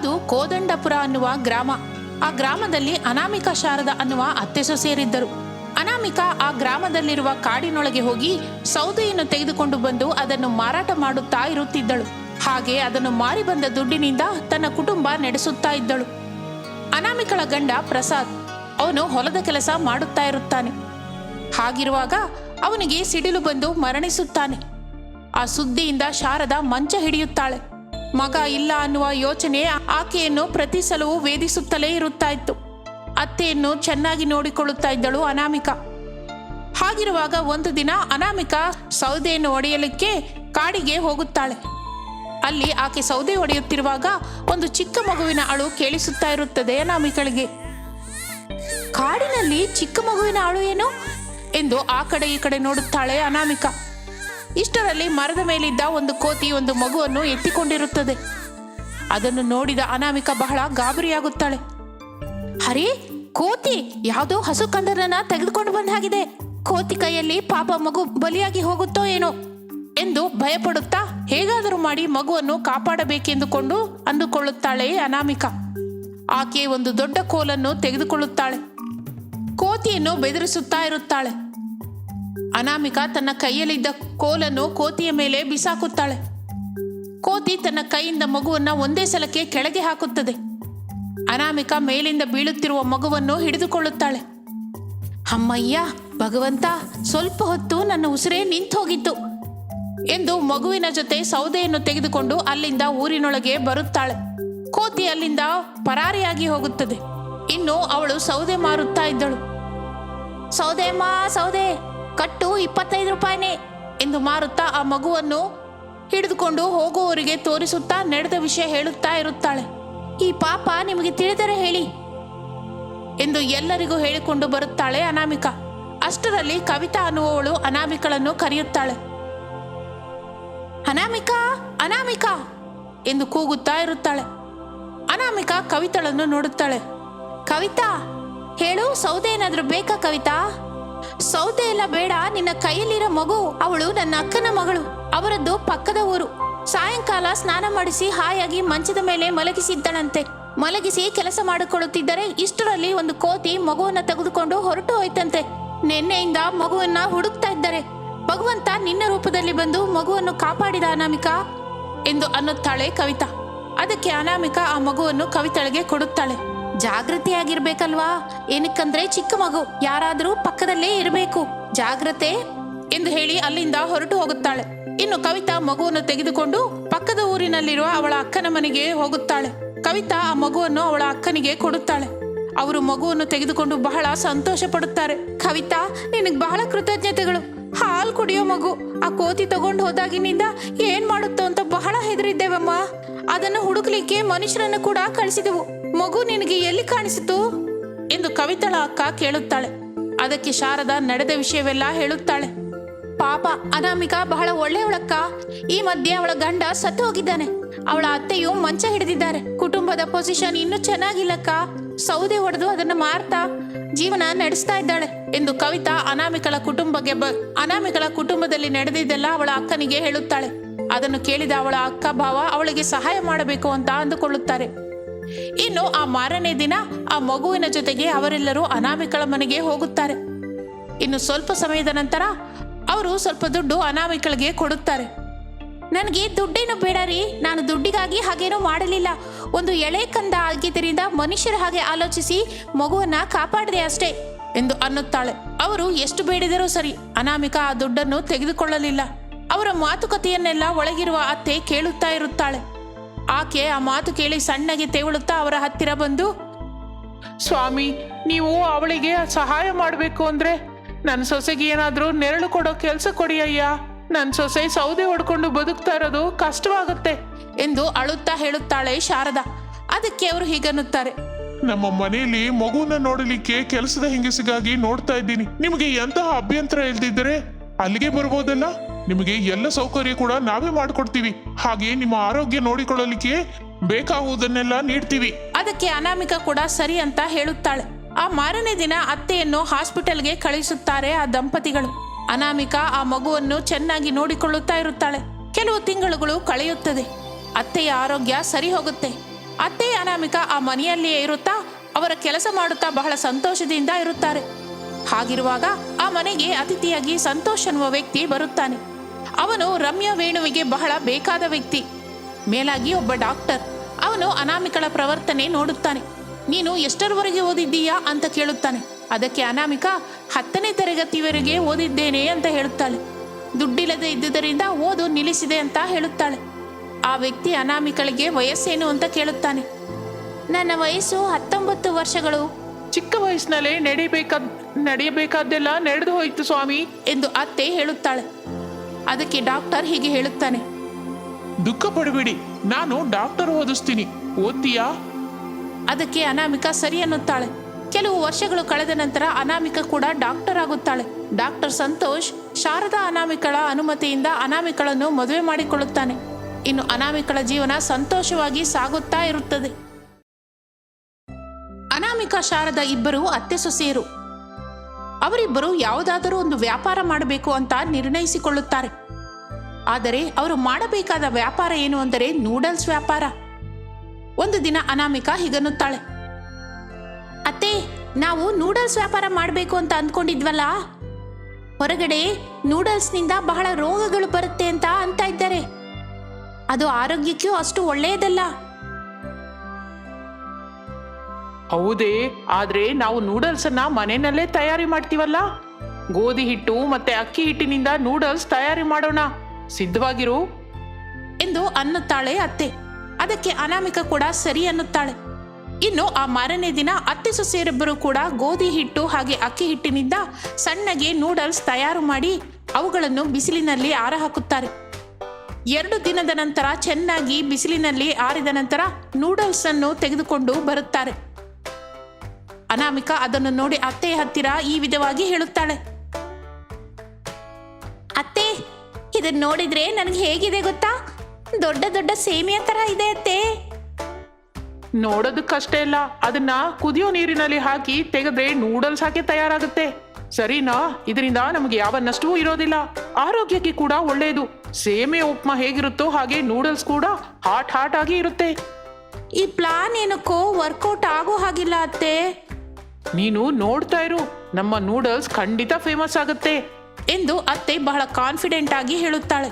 ಅದು ಕೋದಂಡಪುರ ಅನ್ನುವ ಗ್ರಾಮ. ಆ ಗ್ರಾಮದಲ್ಲಿ ಅನಾಮಿಕಾ ಶಾರದ ಅನ್ನುವ ಅತ್ತೆ ಸೊಸೆಯರಿದ್ದರು ಅನಾಮಿಕಾ ಆ ಗ್ರಾಮದಲ್ಲಿರುವ ಕಾಡಿನೊಳಗೆ ಹೋಗಿ ಸೌದೆಯನ್ನು ತೆಗೆದುಕೊಂಡು ಬಂದು ಅದನ್ನು ಮಾರಾಟ ಮಾಡುತ್ತಾ ಇರುತ್ತಿದ್ದಳು. ಹಾಗೆ ಅದನ್ನು ಮಾರಿ ಬಂದ ದುಡ್ಡಿನಿಂದ ತನ್ನ ಕುಟುಂಬ ನಡೆಸುತ್ತಾ ಇದ್ದಳು. ಅನಾಮಿಕಳ ಗಂಡ ಪ್ರಸಾದ್ ಅವನು ಹೊಲದ ಕೆಲಸ ಮಾಡುತ್ತಾ ಇರುತ್ತಾನೆ. ಹಾಗಿರುವಾಗ ಅವನಿಗೆ ಸಿಡಿಲು ಬಂದು ಮರಣಿಸುತ್ತಾನೆ. ಆ ಸುದ್ದಿಯಿಂದ ಶಾರದ ಮಂಚ ಹಿಡಿಯುತ್ತಾಳೆ. ಮಗ ಇಲ್ಲ ಅನ್ನುವ ಯೋಚನೆ ಆಕೆಯನ್ನು ಪ್ರತಿ ಸಲವೂ ವೇದಿಸುತ್ತಲೇ ಇರುತ್ತಾ ಇತ್ತು. ಅತ್ತೆಯನ್ನು ಚೆನ್ನಾಗಿ ನೋಡಿಕೊಳ್ಳುತ್ತಾ ಇದ್ದಳು ಅನಾಮಿಕ. ಹಾಗಿರುವಾಗ ಒಂದು ದಿನ ಅನಾಮಿಕ ಸೌದೆಯನ್ನು ಒಡೆಯಲಿಕ್ಕೆ ಕಾಡಿಗೆ ಹೋಗುತ್ತಾಳೆ. ಅಲ್ಲಿ ಆಕೆ ಸೌದೆ ಒಡೆಯುತ್ತಿರುವಾಗ ಒಂದು ಚಿಕ್ಕ ಮಗುವಿನ ಅಳು ಕೇಳಿಸುತ್ತಾ ಇರುತ್ತದೆ ಅನಾಮಿಕಳಿಗೆ. ಕಾಡಿನಲ್ಲಿ ಚಿಕ್ಕ ಮಗುವಿನ ಅಳು ಏನು? ಎಂದು ಆ ಕಡೆ ಈ ಕಡೆ ನೋಡುತ್ತಾಳೆ ಅನಾಮಿಕಾ. ಇಷ್ಟರಲ್ಲಿ ಮರದ ಮೇಲಿದ್ದ ಒಂದು ಕೋತಿ ಒಂದು ಮಗುವನ್ನು ಎತ್ತಿಕೊಂಡಿರುತ್ತದೆ. ಅದನ್ನು ನೋಡಿದ ಅನಾಮಿಕ ಬಹಳ ಗಾಬರಿಯಾಗುತ್ತಾಳೆ. ಹರಿ, ಕೋತಿ, ಯಾವುದೋ ಹಸು ಕಂದರನ್ನ ತೆಗೆದುಕೊಂಡು ಬಂದ ಹಾಗಿದೆ ಕೋತಿ ಕೈಯಲ್ಲಿ ಪಾಪ ಮಗು ಬಲಿಯಾಗಿ ಹೋಗುತ್ತೋ ಏನೋ ಎಂದು ಭಯಪಡುತ್ತಾ ಹೇಗಾದರೂ ಮಾಡಿ ಮಗುವನ್ನು ಕಾಪಾಡಬೇಕೆಂದುಕೊಂಡು ಅಂದುಕೊಳ್ಳುತ್ತಾಳೆ ಅನಾಮಿಕ. ಆಕೆ ಒಂದು ದೊಡ್ಡ ಕೋಲನ್ನು ತೆಗೆದುಕೊಳ್ಳುತ್ತಾಳೆ. ಕೋತಿಯನ್ನು ಬೆದರಿಸುತ್ತಾ ಇರುತ್ತಾಳೆ. ಅನಾಮಿಕಾ ತನ್ನ ಕೈಯಲ್ಲಿದ್ದ ಕೋಲನ್ನು ಕೋತಿಯ ಮೇಲೆ ಬಿಸಾಕುತ್ತಾಳೆ. ಕೋತಿ ತನ್ನ ಕೈಯಿಂದ ಮಗುವನ್ನು ಒಂದೇ ಸಲಕ್ಕೆ ಕೆಳಗೆ ಹಾಕುತ್ತದೆ. ಅನಾಮಿಕ ಮೇಲಿಂದ ಬೀಳುತ್ತಿರುವ ಮಗುವನ್ನು ಹಿಡಿದುಕೊಳ್ಳುತ್ತಾಳೆ. ಅಮ್ಮಯ್ಯ, ಭಗವಂತ, ಸ್ವಲ್ಪ ಹೊತ್ತು ನನ್ನ ಉಸಿರೇ ನಿಂತು ಹೋಗಿತ್ತು ಎಂದು ಮಗುವಿನ ಜೊತೆ ಸೌದೆಯನ್ನು ತೆಗೆದುಕೊಂಡು ಅಲ್ಲಿಂದ ಊರಿನೊಳಗೆ ಬರುತ್ತಾಳೆ. ಕೋತಿ ಅಲ್ಲಿಂದ ಪರಾರಿಯಾಗಿ ಹೋಗುತ್ತದೆ. ಇನ್ನು ಅವಳು ಸೌದೆ ಮಾರುತ್ತಾ ಇದ್ದಳು. ಸೌದೆ ಮಾ ಸೌದೆ! ಕಟ್ಟು ಇಪ್ಪತ್ತೈದು ರೂಪಾಯಿನೇ ಎಂದು ಮಾರುತ್ತಾ ಆ ಮಗುವನ್ನು ಹಿಡಿದುಕೊಂಡು ಹೋಗುವವರಿಗೆ ತೋರಿಸುತ್ತಾ ನಡೆದ ವಿಷಯ ಹೇಳುತ್ತಾ ಇರುತ್ತಾಳೆ. ಈ ಪಾಪ ನಿಮಗೆ ತಿಳಿದರೆ ಹೇಳಿ ಎಂದು ಎಲ್ಲರಿಗೂ ಹೇಳಿಕೊಂಡು ಬರುತ್ತಾಳೆ ಅನಾಮಿಕಾ. ಅಷ್ಟರಲ್ಲಿ ಕವಿತಾ ಅನ್ನುವವಳು ಅನಾಮಿಕಳನ್ನು ಕರೆಯುತ್ತಾಳೆ. ಅನಾಮಿಕಾ ಅನಾಮಿಕಾ ಎಂದು ಕೂಗುತ್ತಾ ಇರುತ್ತಾಳೆ. ಅನಾಮಿಕಾ ಕವಿತಳನ್ನು ನೋಡುತ್ತಾಳೆ. ಕವಿತಾ, ಹೇಳು, ಸೌದೆ ಏನಾದರೂ ಬೇಕಾ ಕವಿತಾ? ಸೌದೆ ಎಲ್ಲ ಬೇಡ, ನಿನ್ನ ಕೈಯಲ್ಲಿರೋ ಮಗು, ಅವಳು ನನ್ನ ಅಕ್ಕನ ಮಗಳು, ಅವರದ್ದು ಪಕ್ಕದ ಊರು. ಸಾಯಂಕಾಲ ಸ್ನಾನ ಮಾಡಿಸಿ ಹಾಯಾಗಿ ಮಂಚದ ಮೇಲೆ ಮಲಗಿಸಿದ್ದಳಂತೆ. ಮಲಗಿಸಿ ಕೆಲಸ ಮಾಡಿಕೊಳ್ಳುತ್ತಿದ್ದರೆ ಇಷ್ಟರಲ್ಲಿ ಒಂದು ಕೋತಿ ಮಗುವನ್ನ ತೆಗೆದುಕೊಂಡು ಹೊರಟು ಹೋಯ್ತಂತೆ. ನಿನ್ನೆಯಿಂದ ಮಗುವನ್ನ ಹುಡುಕ್ತಾ ಇದ್ದಾರೆ. ಭಗವಂತ ನಿನ್ನ ರೂಪದಲ್ಲಿ ಬಂದು ಮಗುವನ್ನು ಕಾಪಾಡಿದ ಅನಾಮಿಕ? ಎಂದು ಅನ್ನುತ್ತಾಳೆ ಕವಿತಾ. ಅದಕ್ಕೆ ಅನಾಮಿಕ ಆ ಮಗುವನ್ನು ಕವಿತಳಿಗೆ ಕೊಡುತ್ತಾಳೆ. ಜಾಗೃತಿಯಾಗಿರ್ಬೇಕಲ್ವಾ ಏನಕ್ಕಂದ್ರೆ ಚಿಕ್ಕ ಮಗು, ಯಾರಾದರೂ ಪಕ್ಕದಲ್ಲೇ ಇರಬೇಕು. ಜಾಗ್ರತೆ ಎಂದು ಹೇಳಿ ಅಲ್ಲಿಂದ ಹೊರಟು ಹೋಗುತ್ತಾಳೆ. ಇನ್ನು ಕವಿತಾ ಮಗುವನ್ನು ತೆಗೆದುಕೊಂಡು ಪಕ್ಕದ ಊರಿನಲ್ಲಿರುವ ಅವಳ ಅಕ್ಕನ ಮನೆಗೆ ಹೋಗುತ್ತಾಳೆ. ಕವಿತಾ ಆ ಮಗುವನ್ನು ಅವಳ ಅಕ್ಕನಿಗೆ ಕೊಡುತ್ತಾಳೆ. ಅವರು ಮಗುವನ್ನು ತೆಗೆದುಕೊಂಡು ಬಹಳ ಸಂತೋಷ ಪಡುತ್ತಾರೆ. ಕವಿತಾ, ನಿನಗೆ ಬಹಳ ಕೃತಜ್ಞತೆಗಳು. ಹಾಲು ಕುಡಿಯೋ ಮಗು, ಆ ಕೋತಿ ತಗೊಂಡು ಹೋದಾಗಿನಿಂದ ಏನ್ ಮಾಡುತ್ತೋ ಅಂತ ಬಹಳ ಹೆದರಿದ್ದೇವಮ್ಮ. ಅದನ್ನು ಹುಡುಕ್ಲಿಕ್ಕೆ ಮನುಷ್ಯರನ್ನು ಕೂಡ ಕಳಿಸಿದೆವು. ಮಗು ನಿನಗೆ ಎಲ್ಲಿ ಕಾಣಿಸಿತು? ಎಂದು ಕವಿತಳ ಅಕ್ಕ ಕೇಳುತ್ತಾಳೆ. ಅದಕ್ಕೆ ಶಾರದಾ ನಡೆದ ವಿಷಯವೆಲ್ಲ ಹೇಳುತ್ತಾಳೆ. ಪಾಪ, ಅನಾಮಿಕಾ, ಬಹಳ ಒಳ್ಳೆಯವಳಕ್ಕ. ಈ ಮಧ್ಯೆ ಅವಳ ಗಂಡ ಸತ್ತು ಹೋಗಿದ್ದಾನೆ. ಅವಳ ಅತ್ತೆಯು ಮಂಚ ಹಿಡಿದಿದ್ದಾರೆ. ಕುಟುಂಬದ ಪೊಸಿಷನ್ ಇನ್ನೂ ಚೆನ್ನಾಗಿಲ್ಲಕ್ಕ. ಸೌದೆ ಹೊಡೆದು ಅದನ್ನು ಮಾರ್ತಾ ಜೀವನ ನಡೆಸ್ತಾ ಇದ್ದಾಳೆ ಎಂದು ಕವಿತಾ ಅನಾಮಿಕಳ ಕುಟುಂಬಕ್ಕೆ ಬ, ಅನಾಮಿಕಳ ಕುಟುಂಬದಲ್ಲಿ ನಡೆದಿದ್ದೆಲ್ಲ ಅವಳ ಅಕ್ಕನಿಗೆ ಹೇಳುತ್ತಾಳೆ. ಅದನ್ನು ಕೇಳಿದ ಅವಳ ಅಕ್ಕ ಭಾವ ಅವಳಿಗೆ ಸಹಾಯ ಮಾಡಬೇಕು ಅಂತ ಅಂದುಕೊಳ್ಳುತ್ತಾರೆ. ಇನ್ನು ಆ ಮಾರನೇ ದಿನ ಆ ಮಗುವಿನ ಜೊತೆಗೆ ಅವರೆಲ್ಲರೂ ಅನಾಮಿಕಳ ಮನೆಗೆ ಹೋಗುತ್ತಾರೆ. ಇನ್ನು ಸ್ವಲ್ಪ ಸಮಯದ ನಂತರ ಅವರು ಸ್ವಲ್ಪ ದುಡ್ಡು ಅನಾಮಿಕಳಿಗೆ ಕೊಡುತ್ತಾರೆ. ನನಗೆ ದುಡ್ಡೇನು ಬೇಡ ರೀ, ನಾನು ದುಡ್ಡಿಗಾಗಿ ಹಾಗೇನೂ ಮಾಡಲಿಲ್ಲ. ಒಂದು ಎಳೆ ಕಂದ ಆಗಿದ್ದರಿಂದ ಮನುಷ್ಯರ ಹಾಗೆ ಆಲೋಚಿಸಿ ಮಗುವನ್ನ ಕಾಪಾಡಿದೆ ಅಷ್ಟೇ, ಎಂದು ಅನ್ನುತ್ತಾಳೆ. ಅವರು ಎಷ್ಟು ಬೇಡಿದರೂ ಸರಿ ಅನಾಮಿಕ ಆ ದುಡ್ಡನ್ನು ತೆಗೆದುಕೊಳ್ಳಲಿಲ್ಲ. ಅವರ ಮಾತುಕತೆಯನ್ನೆಲ್ಲ ಒಳಗಿರುವ ಅತ್ತೆ ಕೇಳುತ್ತಾ ಇರುತ್ತಾಳೆ. ಆಕೆ ಆ ಮಾತು ಕೇಳಿ ಸಣ್ಣಗೆ ತೆವಳುತ್ತಾ ಅವರ ಹತ್ತಿರ ಬಂದು, ಸ್ವಾಮಿ, ನೀವು ಅವಳಿಗೆ ಸಹಾಯ ಮಾಡಬೇಕು ಅಂದ್ರೆ ನನ್ನ ಸೊಸೆಗೆ ಏನಾದರೂ ನೆರಳು ಕೊಡೋ ಕೆಲಸ ಕೊಡಿ ಅಯ್ಯ. ನನ್ನ ಸೊಸೆ ಸೌದೆ ಹೊಡ್ಕೊಂಡು ಬದುಕ್ತಾ ಇರೋದು ಕಷ್ಟವಾಗುತ್ತೆ. ಎಂದು ಅಳುತ್ತಾ ಹೇಳುತ್ತಾಳೆ ಶಾರದಾ. ಅದಕ್ಕೆ ಅವರು ಹೀಗನ್ನುತ್ತಾರೆ, ನಮ್ಮ ಮನೆಯಲ್ಲಿ ಮಗುವನ್ನ ನೋಡಲಿಕ್ಕೆ ಕೆಲಸದ ಹೆಂಗಸಿಗಾಗಿ ನೋಡ್ತಾ ಇದ್ದೀನಿ. ನಿಮಗೆ ಎಂತಹ ಅಭ್ಯಂತರ ಇಲ್ದಿದ್ರೆ ಅಲ್ಲಿಗೆ ಬರ್ಬೋದಲ್ಲ? ನಿಮಗೆ ಎಲ್ಲ ಸೌಕರ್ಯ ಕೂಡ ನಾವೇ ಮಾಡಿಕೊಡ್ತೀವಿ. ಹಾಗೆ ನಿಮ್ಮ ಆರೋಗ್ಯ ನೋಡಿಕೊಳ್ಳಲಿಕ್ಕೆ ಬೇಕಾಗುವುದನ್ನೆಲ್ಲ ನೀಡ್ತೀವಿ. ಅದಕ್ಕೆ ಅನಾಮಿಕ ಕೂಡ ಸರಿ ಅಂತ ಹೇಳುತ್ತಾಳೆ. ಆ ಮಾರನೇ ದಿನ ಅತ್ತೆಯನ್ನು ಹಾಸ್ಪಿಟಲ್ಗೆ ಕಳಿಸುತ್ತಾರೆ ಆ ದಂಪತಿಗಳು. ಅನಾಮಿಕಾ ಆ ಮಗುವನ್ನು ಚೆನ್ನಾಗಿ ನೋಡಿಕೊಳ್ಳುತ್ತಾ ಇರುತ್ತಾಳೆ. ಕೆಲವು ತಿಂಗಳುಗಳು ಕಳೆಯುತ್ತದೆ. ಅತ್ತೆಯ ಆರೋಗ್ಯ ಸರಿ ಹೋಗುತ್ತೆ. ಅತ್ತೆ ಅನಾಮಿಕಾ ಆ ಮನೆಯಲ್ಲಿಯೇ ಇರುತ್ತಾ ಅವರ ಕೆಲಸ ಮಾಡುತ್ತಾ ಬಹಳ ಸಂತೋಷದಿಂದ ಇರುತ್ತಾರೆ. ಹಾಗಿರುವಾಗ ಆ ಮನೆಗೆ ಅತಿಥಿಯಾಗಿ ಸಂತೋಷ ಅನ್ನುವ ವ್ಯಕ್ತಿ ಬರುತ್ತಾನೆ. ಅವನು ರಮ್ಯಾ ವೇಣುವಿಗೆ ಬಹಳ ಬೇಕಾದ ವ್ಯಕ್ತಿ. ಮೇಲಾಗಿ ಒಬ್ಬ ಡಾಕ್ಟರ್. ಅವನು ಅನಾಮಿಕಳ ಪ್ರವರ್ತನೆ ನೋಡುತ್ತಾನೆ. ನೀನು ಎಷ್ಟರವರೆಗೆ ಓದಿದ್ದೀಯಾ ಅಂತ ಕೇಳುತ್ತಾನೆ. ಅದಕ್ಕೆ ಅನಾಮಿಕ ಹತ್ತನೇ ತರಗತಿವರೆಗೆ ಓದಿದ್ದೇನೆ ಅಂತ ಹೇಳುತ್ತಾಳೆ. ದುಡ್ಡಿಲ್ಲದೆ ಇದ್ದುದರಿಂದ ಓದು ನಿಲ್ಲಿಸಿದೆ ಅಂತ ಹೇಳುತ್ತಾಳೆ. ಆ ವ್ಯಕ್ತಿ ಅನಾಮಿಕಳಿಗೆ ವಯಸ್ಸೇನು ಅಂತ ಕೇಳುತ್ತಾನೆ. ನನ್ನ ವಯಸ್ಸು ಹತ್ತೊಂಬತ್ತು ವರ್ಷಗಳು. ಚಿಕ್ಕ ವಯಸ್ಸಿನಲ್ಲೇ ನಡೆಯಬೇಕಾದ ನಡೆಯಬೇಕಾದ್ದೆಲ್ಲ ನಡೆದು ಹೋಯ್ತು ಸ್ವಾಮಿ. ಎಂದು ಅತ್ತೆ ಹೇಳುತ್ತಾಳೆ. ಅದಕ್ಕೆ ಡಾಕ್ಟರ್ ಹೀಗೆ ಹೇಳುತ್ತಾನೆ. ದುಃಖ ಪಡಬೇಡಿ ನಾನು ಡಾಕ್ಟರ್ ಓದಿಸ್ತೀನಿ ಓದ್ತೀಯಾ? ಅದಕ್ಕೆ ಅನಾಮಿಕಾ ಸರಿ ಅನ್ನುತ್ತಾಳೆ. ಕೆಲವು ವರ್ಷಗಳು ಕಳೆದ ನಂತರ ಅನಾಮಿಕಾ ಕೂಡ ಡಾಕ್ಟರ್ ಆಗುತ್ತಾಳೆ. ಡಾಕ್ಟರ್ ಸಂತೋಷ್ ಶಾರದಾ ಅನಾಮಿಕಳ ಅನುಮತಿಯಿಂದ ಅನಾಮಿಕಳನ್ನು ಮದುವೆ ಮಾಡಿಕೊಳ್ಳುತ್ತಾನೆ. ಇನ್ನು ಅನಾಮಿಕಳ ಜೀವನ ಸಂತೋಷವಾಗಿ ಸಾಗುತ್ತಾ ಇರುತ್ತದೆ. ಅನಾಮಿಕಾ ಶಾರದಾ ಇಬ್ಬರು ಅತ್ತೆ ಸೊಸೆಯರು ಅವರಿಬ್ಬರು ಯಾವುದಾದರೂ ಒಂದು ವ್ಯಾಪಾರ ಮಾಡಬೇಕು ಅಂತ ನಿರ್ಣಯಿಸಿಕೊಳ್ಳುತ್ತಾರೆ. ಆದರೆ ಅವರು ಮಾಡಬೇಕಾದ ವ್ಯಾಪಾರ ಏನು ಅಂದರೆ ನೂಡಲ್ಸ್ ವ್ಯಾಪಾರ. ಒಂದು ದಿನ ಅನಾಮಿಕಾ ಹೀಗನ್ನುತ್ತಾಳೆ. ಅತ್ತೆ, ನಾವು ನೂಡಲ್ಸ್ ವ್ಯಾಪಾರ ಮಾಡಬೇಕು ಅಂತ ಅಂದ್ಕೊಂಡಿದ್ವಲ್ಲ? ಹೊರಗಡೆ ನೂಡಲ್ಸ್ನಿಂದ ಬಹಳ ರೋಗಗಳು ಬರುತ್ತೆ ಅಂತ ಅಂತ ಇದ್ದಾರೆ. ಅದು ಆರೋಗ್ಯಕ್ಕೂ ಅಷ್ಟು ಒಳ್ಳೆಯದಲ್ಲ. ಹೌದೇ, ಆದ್ರೆ ನಾವು ನೂಡಲ್ಸ್ ಅನ್ನ ಮನೆಯಲ್ಲೇ ತಯಾರಿ ಮಾಡ್ತೀವಲ್ಲ? ಗೋಧಿ ಹಿಟ್ಟು ಮತ್ತೆ ಅಕ್ಕಿ ಹಿಟ್ಟಿನಿಂದ ನೂಡಲ್ಸ್ ತಯಾರಿ ಮಾಡೋಣ. ಸಿದ್ಧವಾಗಿರು. ಎಂದು ಅನ್ನುತ್ತಾಳೆ ಅತ್ತೆ. ಅದಕ್ಕೆ ಅನಾಮಿಕ ಕೂಡ ಸರಿ ಅನ್ನುತ್ತಾಳೆ. ಇನ್ನು ಆ ಮಾರನೇ ದಿನ ಅತ್ತೆ ಸೊಸೆಯರಿಬ್ಬರು ಕೂಡ ಗೋಧಿ ಹಿಟ್ಟು ಹಾಗೆ ಅಕ್ಕಿ ಹಿಟ್ಟಿನಿಂದ ಸಣ್ಣಗೆ ನೂಡಲ್ಸ್ ತಯಾರು ಮಾಡಿ ಅವುಗಳನ್ನು ಬಿಸಿಲಿನಲ್ಲಿ ಆರ ಹಾಕುತ್ತಾರೆ. ಎರಡು ದಿನದ ನಂತರ ಚೆನ್ನಾಗಿ ಬಿಸಿಲಿನಲ್ಲಿ ಆರಿದ ನಂತರ ನೂಡಲ್ಸ್ ಅನ್ನು ತೆಗೆದುಕೊಂಡು ಬರುತ್ತಾರೆ. ಅನಾಮಿಕ ಅದನ್ನು ನೋಡಿ ಅತ್ತೆಯ ಹತ್ತಿರ ಈ ವಿಧವಾಗಿ ಹೇಳುತ್ತಾಳೆ. ಅತ್ತೆ ಇದನ್ನ ನೋಡಿದ್ರೆ ನನಗೆ ಹೇಗಿದೆ ಗೊತ್ತಾ? ದೊಡ್ಡ ದೊಡ್ಡ ಸೇಮಿಯ ತರ ಇದೆ ಅತ್ತೆ. ನೋಡೋದಕ್ಕಷ್ಟೇ ಇಲ್ಲ ಅದನ್ನ ಕುದಿಯೋ ನೀರಿನಲ್ಲಿ ಹಾಕಿ ತೆಗೆದ್ರೆ ನೂಡಲ್ಸ್ ಹಾಕಿ ತಯಾರಾಗುತ್ತೆ. ಸರಿನಾ? ಇದರಿಂದ ನಮಗೆ ಯಾವ ನಷ್ಟವೂ ಇರೋದಿಲ್ಲ. ಆರೋಗ್ಯಕ್ಕೆ ಕೂಡ ಒಳ್ಳೆಯದು ಸೇಮೆ ಉಪ್ಮಾ ಹೇಗಿರುತ್ತೋ ಹಾಗೆ ನೂಡಲ್ಸ್ ಕೂಡ ಹಾಟ್ ಹಾಟ್ ಆಗಿ ಇರುತ್ತೆ. ಈ ಪ್ಲಾನ್ ಏನಕ್ಕೋ ವರ್ಕೌಟ್ ಆಗೋ ಹಾಗಿಲ್ಲ ಅತ್ತೆ. ನೀನು ನೋಡ್ತಾ ಇರು, ನಮ್ಮ ನೂಡಲ್ಸ್ ಖಂಡಿತ ಫೇಮಸ್ ಆಗುತ್ತೆ. ಎಂದು ಅತ್ತೆ ಬಹಳ ಕಾನ್ಫಿಡೆಂಟ್ ಆಗಿ ಹೇಳುತ್ತಾಳೆ.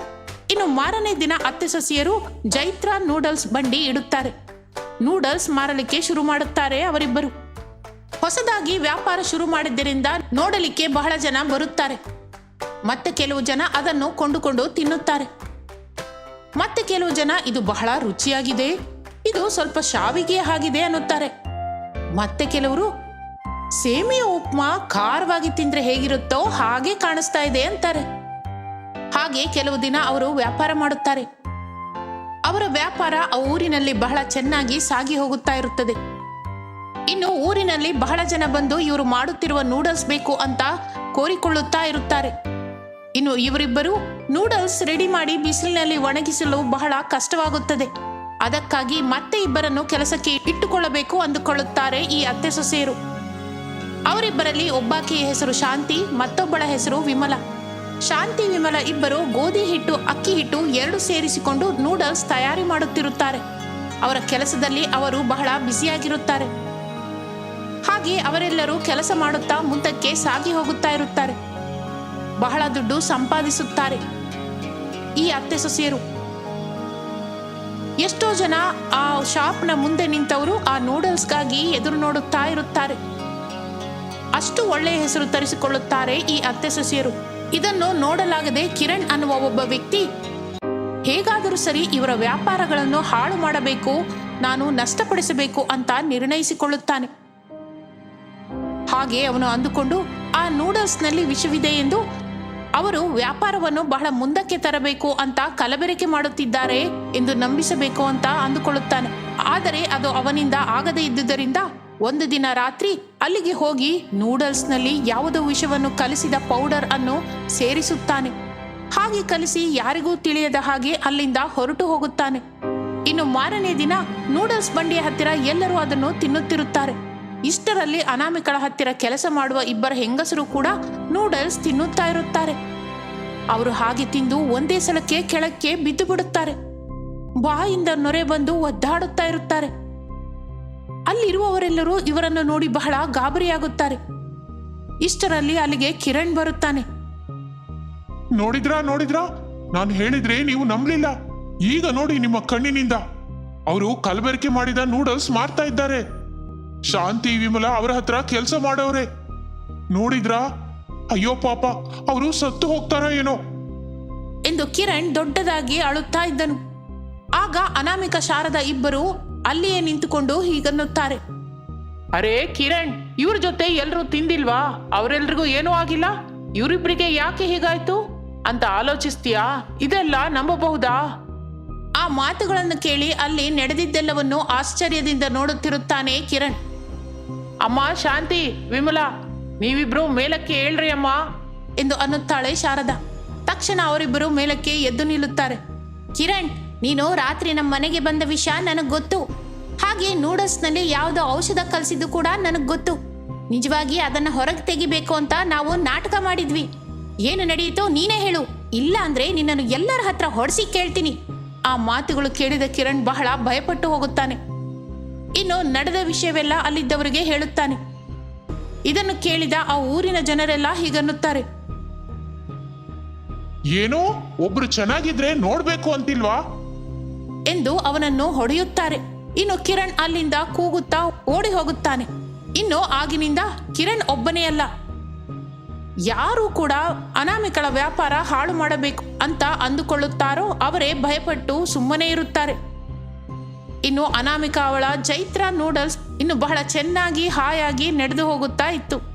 ಇನ್ನು ಮಾರನೇ ದಿನ ಅತ್ತೆ ಸಸಿಯರು ಜೈತ್ರ ನೂಡಲ್ಸ್ ಬಂಡಿ ಇಡುತ್ತಾರೆ. ನೂಡಲ್ಸ್ ಮಾರಲಿಕ್ಕೆ ಶುರು ಮಾಡುತ್ತಾರೆ ಅವರಿಬ್ಬರು. ಹೊಸದಾಗಿ ವ್ಯಾಪಾರ ಶುರು ಮಾಡಿದ್ದರಿಂದ ನೋಡಲಿಕ್ಕೆ ಬಹಳ ಜನ ಬರುತ್ತಾರೆ. ಮತ್ತೆ ಕೆಲವು ಜನ ಅದನ್ನು ಕೊಂಡುಕೊಂಡು ತಿನ್ನುತ್ತಾರೆ. ಮತ್ತೆ ಕೆಲವು ಜನ ಇದು ಬಹಳ ರುಚಿಯಾಗಿದೆ, ಇದು ಸ್ವಲ್ಪ ಶಾವಿಗೆ ಆಗಿದೆ ಅನ್ನುತ್ತಾರೆ. ಮತ್ತೆ ಕೆಲವರು ಸೇಮಿಯ ಉಪ್ಮಾ ಖಾರವಾಗಿ ತಿಂದ್ರೆ ಹೇಗಿರುತ್ತೋ ಹಾಗೆ ಕಾಣಿಸ್ತಾ ಇದೆ ಅಂತಾರೆ. ಹಾಗೆ ಕೆಲವು ದಿನ ಅವರು ವ್ಯಾಪಾರ ಮಾಡುತ್ತಾರೆ. ಅವರ ವ್ಯಾಪಾರ ಆ ಊರಿನಲ್ಲಿ ಬಹಳ ಚೆನ್ನಾಗಿ ಸಾಗಿ ಹೋಗುತ್ತಾ ಇರುತ್ತದೆ. ಇನ್ನು ಊರಿನಲ್ಲಿ ಬಹಳ ಜನ ಬಂದು ಇವರು ಮಾಡುತ್ತಿರುವ ನೂಡಲ್ಸ್ ಬೇಕು ಅಂತ ಕೋರಿಕೊಳ್ಳುತ್ತಾ ಇರುತ್ತಾರೆ. ಇನ್ನು ಇವರಿಬ್ಬರು ನೂಡಲ್ಸ್ ರೆಡಿ ಮಾಡಿ ಬಿಸಿಲಿನಲ್ಲಿ ಒಣಗಿಸಲು ಬಹಳ ಕಷ್ಟವಾಗುತ್ತದೆ. ಅದಕ್ಕಾಗಿ ಮತ್ತೆ ಇಬ್ಬರನ್ನು ಕೆಲಸಕ್ಕೆ ಇಟ್ಟುಕೊಳ್ಳಬೇಕು ಅಂದುಕೊಳ್ಳುತ್ತಾರೆ ಈ ಅತ್ತೆ ಸೊಸೆಯರು. ಅವರಿಬ್ಬರಲ್ಲಿ ಒಬ್ಬಾಕೆಯ ಹೆಸರು ಶಾಂತಿ, ಮತ್ತೊಬ್ಬಳ ಹೆಸರು ವಿಮಲ. ಶಾಂತಿ, ವಿಮಲ ಇಬ್ಬರು ಗೋಧಿ ಹಿಟ್ಟು, ಅಕ್ಕಿ ಹಿಟ್ಟು ಎರಡು ಸೇರಿಸಿಕೊಂಡು ನೂಡಲ್ಸ್ ತಯಾರಿ ಮಾಡುತ್ತಿರುತ್ತಾರೆ. ಅವರ ಕೆಲಸದಲ್ಲಿ ಅವರು ಬಹಳ ಬ್ಯುಸಿಯಾಗಿರುತ್ತಾರೆ. ಹಾಗೆ ಅವರೆಲ್ಲರೂ ಕೆಲಸ ಮಾಡುತ್ತಾ ಮುಂದಕ್ಕೆ ಸಾಗಿ ಹೋಗುತ್ತಾ ಇರುತ್ತಾರೆ. ಬಹಳ ದುಡ್ಡು ಸಂಪಾದಿಸುತ್ತಾರೆ. ಈ ಅತ್ತೆ ಸೊಸೆಯರು. ಎಷ್ಟೋ ಜನ ಆ ಶಾಪ್ನ ಮುಂದೆ ನಿಂತವರು ಆ ನೂಡಲ್ಸ್ಗಾಗಿ ಎದುರು ನೋಡುತ್ತಾ ಇರುತ್ತಾರೆ. ಅಷ್ಟು ಒಳ್ಳೆಯ ಹೆಸರು ತರಿಸಿಕೊಳ್ಳುತ್ತಾರೆ ಈ ಅತ್ತೆ ಸೊಸೆಯರು. ಇದನ್ನು ನೋಡಲಾಗದೆ ಕಿರಣ್ ಅನ್ನುವ ಒಬ್ಬ ವ್ಯಕ್ತಿ, ಹೇಗಾದರೂ ಸರಿ ಇವರ ವ್ಯಾಪಾರಗಳನ್ನು ಹಾಳು ಮಾಡಬೇಕು, ನಾನು ನಷ್ಟಪಡಿಸಬೇಕು ಅಂತ ನಿರ್ಣಯಿಸಿಕೊಳ್ಳುತ್ತಾನೆ. ಹಾಗೆ ಅವನು ಅಂದುಕೊಂಡು ಆ ನೂಡಲ್ಸ್ನಲ್ಲಿ ವಿಷವಿದೆ ಎಂದು ಅವರು ವ್ಯಾಪಾರವನ್ನು ಬಹಳ ಮುಂದಕ್ಕೆ ತರಬೇಕು ಅಂತ ಕಲಬೆರಕೆ ಮಾಡುತ್ತಿದ್ದಾರೆ ಎಂದು ನಂಬಿಸಬೇಕು ಅಂತ ಅಂದುಕೊಳ್ಳುತ್ತಾನೆ. ಆದರೆ ಅದು ಅವನಿಂದ ಆಗದೇ ಇದ್ದುದರಿಂದ ಒಂದು ದಿನ ರಾತ್ರಿ ಅಲ್ಲಿಗೆ ಹೋಗಿ ನೂಡಲ್ಸ್ನಲ್ಲಿ ಯಾವುದೋ ವಿಷವನ್ನು ಕಲಿಸಿದ ಪೌಡರ್ ಅನ್ನು ಸೇರಿಸುತ್ತಾನೆ. ಹಾಗೆ ಕಲಿಸಿ ಯಾರಿಗೂ ತಿಳಿಯದ ಹಾಗೆ ಅಲ್ಲಿಂದ ಹೊರಟು ಹೋಗುತ್ತಾನೆ. ಇನ್ನು ಮಾರನೇ ದಿನ ನೂಡಲ್ಸ್ ಬಂಡಿಯ ಹತ್ತಿರ ಎಲ್ಲರೂ ಅದನ್ನು ತಿನ್ನುತ್ತಿರುತ್ತಾರೆ. ಇಷ್ಟರಲ್ಲಿ ಅನಾಮಿಕಳ ಹತ್ತಿರ ಕೆಲಸ ಮಾಡುವ ಇಬ್ಬರ ಹೆಂಗಸರು ಕೂಡ ನೂಡಲ್ಸ್ ತಿನ್ನುತ್ತಾ ಇರುತ್ತಾರೆ. ಅವರು ಹಾಗೆ ತಿಂದು ಒಂದೇ ಸಲಕ್ಕೆ ಕೆಳಕ್ಕೆ ಬಿದ್ದು ಬಿಡುತ್ತಾರೆ. ಬಾಯಿಂದ ನೊರೆ ಬಂದು ಒದ್ದಾಡುತ್ತಾ ಇರುತ್ತಾರೆ. ಅಲ್ಲಿರುವವರೆಲ್ಲರೂ ಇವರನ್ನು ನೋಡಿ ಬಹಳ ಗಾಬರಿಯಾಗುತ್ತಾರೆ. ಇಷ್ಟರಲ್ಲಿ ಅಲ್ಲಿಗೆ ಕಿರಣ್ ಬರುತ್ತಾನೆ. ನೋಡಿದ್ರಾ ನೋಡಿದ್ರಾ? ನಾನು ಹೇಳಿದ್ರೆ ನೀವು ನಂಬಲಿಲ್ಲ. ಈಗ ನೋಡಿ ನಿಮ್ಮ ಕಣ್ಣಿನಿಂದ. ಅವರು ಕಲಬೆರಕೆ ಮಾಡಿದ ನೂಡಲ್ಸ್ ಮಾರ್ತಾ ಇದ್ದಾರೆ. ಶಾಂತಿ ವಿಮಲ ಅವರ ಹತ್ರ ಕೆಲಸ ಮಾಡೋರೆ. ನೋಡಿದ್ರಾ? ಅಯ್ಯೋ ಪಾಪ ಅವರು ಸತ್ತು ಹೋಗ್ತಾರ ಏನೋ? ಎಂದು ಕಿರಣ್ ದೊಡ್ಡದಾಗಿ ಅಳುತ್ತಾ ಇದ್ದನು. ಆಗ ಅನಾಮಿಕ ಶಾರದ ಇಬ್ಬರು ಅಲ್ಲಿಯೇ ನಿಂತುಕೊಂಡು ಹೀಗನ್ನುತ್ತಾರೆ. ಅರೆ ಕಿರಣ್ ಇವ್ರ ಜೊತೆ ಎಲ್ಲರೂ ತಿಂದಿಲ್ವಾ? ಅವರೆಲ್ರಿಗೂ ಏನೂ ಆಗಿಲ್ಲ? ಇವರಿಬ್ರಿಗೆ ಯಾಕೆ ಹೀಗಾಯ್ತು? ಅಂತ ಆಲೋಚಿಸ್ತೀಯಾ? ಇದೆಲ್ಲ ನಂಬಬಹುದಾ? ಆ ಮಾತುಗಳನ್ನು ಕೇಳಿ ಅಲ್ಲಿ ನಡೆದಿದ್ದೆಲ್ಲವನ್ನು ಆಶ್ಚರ್ಯದಿಂದ ನೋಡುತ್ತಿರುತ್ತಾನೆ ಕಿರಣ್. ಅಮ್ಮ ಶಾಂತಿ ವಿಮಲಾ ನೀವಿಬ್ರು ಮೇಲಕ್ಕೆ ಹೇಳ್ರಿ ಅಮ್ಮ. ಎಂದು ಅನ್ನುತ್ತಾಳೆ ಶಾರದಾ. ತಕ್ಷಣ ಅವರಿಬ್ಬರು ಮೇಲಕ್ಕೆ ಎದ್ದು ನಿಲ್ಲುತ್ತಾರೆ. ಕಿರಣ್ ನೀನು ರಾತ್ರಿ ನಮ್ಮ ಮನೆಗೆ ಬಂದ ವಿಷಯ ನನಗೆ ಗೊತ್ತು. ಹಾಗೆ ನೂಡಲ್ಸ್ನಲ್ಲಿ ಯಾವುದೋ ಔಷಧ ಕಲಿಸಿದ್ದು ಕೂಡ ನನಗೆ ಗೊತ್ತು. ನಿಜವಾಗಿ ಅದನ್ನ ಹೊರಗೆ ತೆಗಿಬೇಕು ಅಂತ ನಾವು ನಾಟಕ ಮಾಡಿದ್ವಿ. ಏನು ನಡೆಯಿತೋ ನೀನೇ ಹೇಳು. ಇಲ್ಲ ಅಂದ್ರೆ ನಿನ್ನನ್ನು ಎಲ್ಲರ ಹತ್ರ ಹೊಡೆಸಿ ಕೇಳ್ತೀನಿ. ಆ ಮಾತುಗಳು ಕೇಳಿದ ಕಿರಣ್ ಬಹಳ ಭಯಪಟ್ಟು ಹೋಗುತ್ತಾನೆ. ಇನ್ನು ನಡೆದ ವಿಷಯವೆಲ್ಲ ಅಲ್ಲಿದ್ದವರಿಗೆ ಹೇಳುತ್ತಾನೆ. ಇದನ್ನು ಕೇಳಿದ ಆ ಊರಿನ ಜನರೆಲ್ಲ ಹೀಗನ್ನುತ್ತಾರೆ. ಏನೋ, ಒಬ್ರು ಚೆನ್ನಾಗಿದ್ರೆ ನೋಡ್ಬೇಕು ಅಂತಿಲ್ವಾ? ಎಂದು ಅವನನ್ನು ಹೊಡೆಯುತ್ತಾರೆ. ಇನ್ನು ಕಿರಣ್ ಅಲ್ಲಿಂದ ಕೂಗುತ್ತಾ ಓಡಿ ಹೋಗುತ್ತಾನೆ. ಇನ್ನು ಆಗಿನಿಂದ ಕಿರಣ್ ಒಬ್ಬನೇ ಅಲ್ಲ. ಯಾರು ಕೂಡ ಅನಾಮಿಕಳ ವ್ಯಾಪಾರ ಹಾಳು ಮಾಡಬೇಕು ಅಂತ ಅಂದುಕೊಳ್ಳುತ್ತಾರೋ ಅವರೇ ಭಯಪಟ್ಟು ಸುಮ್ಮನೆ ಇರುತ್ತಾರೆ. ಇನ್ನು ಅನಾಮಿಕ ಅವಳ ಜೈತ್ರ ನೂಡಲ್ಸ್ ಇನ್ನು ಬಹಳ ಚೆನ್ನಾಗಿ ಹಾಯಾಗಿ ನಡೆದು ಹೋಗುತ್ತಾ ಇತ್ತು.